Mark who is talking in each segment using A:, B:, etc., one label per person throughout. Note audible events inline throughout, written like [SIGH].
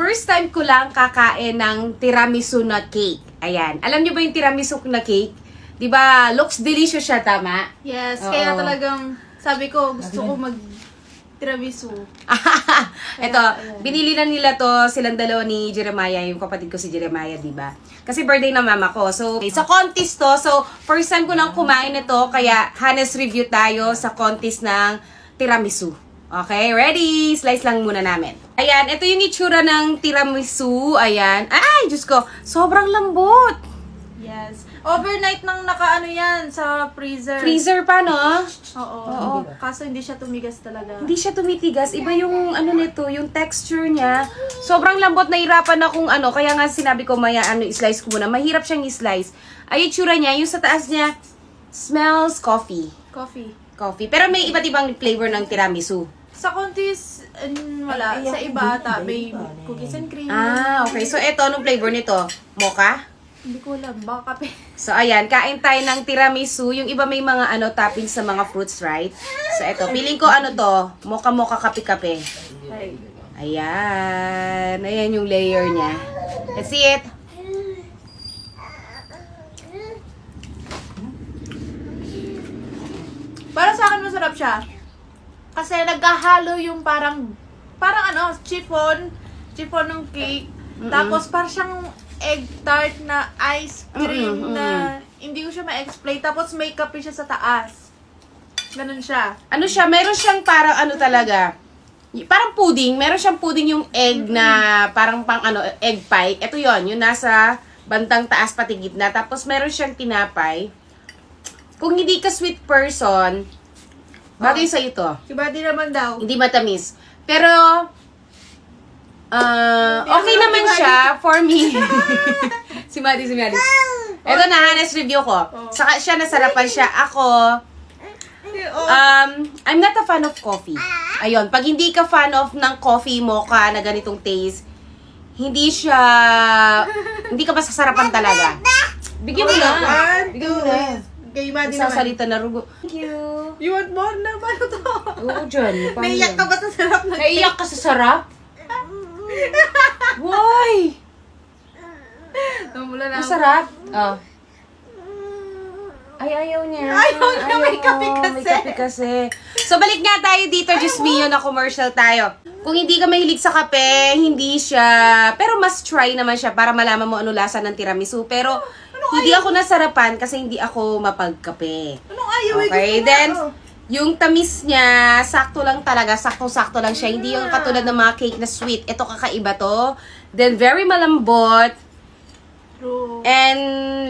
A: first time ko lang kakain ng tiramisu na cake. Ayan. Alam niyo ba yung tiramisu na cake? 'Di ba? Looks delicious siya, tama?
B: Yes,
A: Oo.
B: kaya talagang sabi ko gusto ko mag tiramisu.
A: Ito, [LAUGHS]
B: ayan.
A: binili na nila to silang dalawa ni Jeremiah, yung kapatid ko si Jeremiah, di ba? Kasi birthday ng mama ko. So, sa contest to. So, first time ko nang kumain ito, kaya honest review tayo sa contest ng tiramisu. Okay, ready? Slice lang muna namin. Ayan, ito yung itsura ng tiramisu. Ayan. Ay, Diyos ko, sobrang lambot.
B: Yes. Overnight nang nakaano yan sa freezer.
A: Freezer pa, no?
B: Oo.
A: Oo.
B: Kaso hindi siya tumigas talaga.
A: Hindi siya tumitigas. Iba yung ano nito, yung texture niya. Sobrang lambot na hirapan na kung ano. Kaya nga sinabi ko, maya ano, slice ko muna. Mahirap siyang i-slice. Ay, yung tsura niya, yung sa taas niya, smells coffee.
B: Coffee.
A: Coffee. Pero may iba't ibang flavor ng tiramisu.
B: Sa kontis, mm, wala. Sa iba ata, may cookies and cream.
A: Ah, okay. So, eto, anong flavor nito? Mocha?
B: Hindi ko alam. Baka kape. [LAUGHS]
A: So, ayan, kain tayo ng tiramisu. Yung iba may mga ano, toppings sa mga fruits, right? So, eto, piling ko ano to, mocha-mocha kape-kape.
B: Ay.
A: Ayan. Ayan yung layer niya. Let's see it.
B: Para sa akin masarap siya. Kasi nagkahalo yung parang, parang ano, chiffon, chiffon ng cake. Tapos parang siyang egg tart na ice cream
A: Mm-mm,
B: na hindi ko siya ma-explain. Tapos may kape siya sa taas. Ganun siya.
A: Ano siya, meron siyang parang ano talaga, y- parang pudding, meron siyang pudding yung egg na parang pang ano, egg pie. Ito yon yung nasa bantang taas pati gitna. Tapos meron siyang tinapay. Kung hindi ka sweet person, bagay sa ito.
B: Si Buddy naman daw.
A: Hindi matamis. Pero,
B: Hindi
A: okay
B: naman
A: naman
B: si
A: siya for me. [LAUGHS] si Maddie, si Maddie. Ito na, honest review ko. Saka siya, nasarapan siya. Ako,
B: Oh.
A: um, I'm not a fan of coffee. Ayun, pag hindi ka fan of ng coffee mocha na ganitong taste, hindi siya, hindi ka masasarapan talaga. Bigyan mo na. Bigyan mo na.
B: Kay Buddy naman.
A: Sasalita na rugo. Thank you.
B: You want more na? Paano to?
A: Oo, dyan. Paano
B: Naiyak ka ba sa sarap na
A: Naiyak ka sa sarap? Why?
B: Namula na. ako.
A: Masarap. Oh. Ay, ayaw niya.
B: Ayaw niya, may kape kasi.
A: May kape kasi. So, balik nga tayo dito, just me na commercial tayo. Kung hindi ka mahilig sa kape, hindi siya... Pero mas try naman siya para malaman mo ano lasa ng tiramisu. Pero, hindi ako nasarapan kasi hindi ako mapagkape.
B: Anong ayaw? eh?
A: Okay,
B: Gusto
A: then,
B: oh.
A: yung tamis niya, sakto lang talaga, sakto-sakto lang siya. Hindi yung katulad ng mga cake na sweet. Ito kakaiba to. Then, very malambot.
B: True.
A: And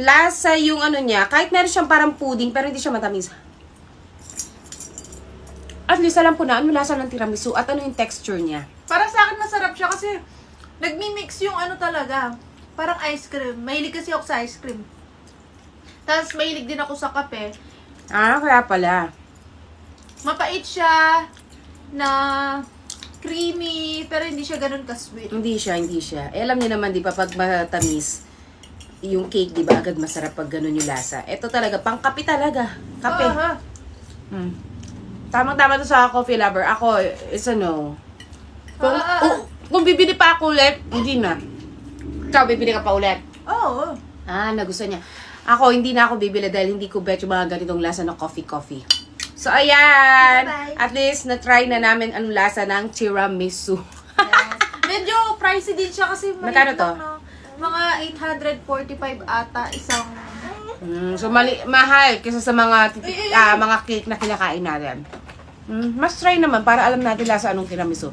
A: lasa yung ano niya, kahit meron siyang parang pudding, pero hindi siya matamis. At least alam ko na ano lasa ng tiramisu at ano yung texture niya.
B: Para sa akin masarap siya kasi nagmi-mix yung ano talaga. Parang ice cream. Mahilig kasi ako sa ice cream. Tapos mahilig din ako sa kape.
A: Ah, kaya pala.
B: Mapait siya na creamy, pero hindi siya ganun ka-sweet.
A: Hindi siya, hindi siya. Eh, alam niyo naman, di ba, pag matamis, yung cake, di ba, agad masarap pag ganun yung lasa. Ito talaga, pang kape talaga. Kape.
B: Aha.
A: Hmm. Tamang-tama to sa coffee lover. Ako, it's a no. Kung,
B: Ah, ah, ah.
A: kung bibili pa ako ulit, hindi na. Ikaw, bibili ka pa ulit.
B: Oo.
A: Ah, nagustuhan niya. Ako, hindi na ako bibili dahil hindi ko bet yung mga ganitong lasa ng coffee-coffee. So, ayan.
B: Bye-bye.
A: At least, na-try na namin ang lasa ng tiramisu.
B: Yes. [LAUGHS] Medyo pricey din siya kasi
A: Magkano to?
B: no? Mga 845 ata isang
A: Mm, so, mali, mahal kaysa sa mga, ah, mga cake na kinakain natin. Mm, mas try naman para alam natin lasa anong tiramisu.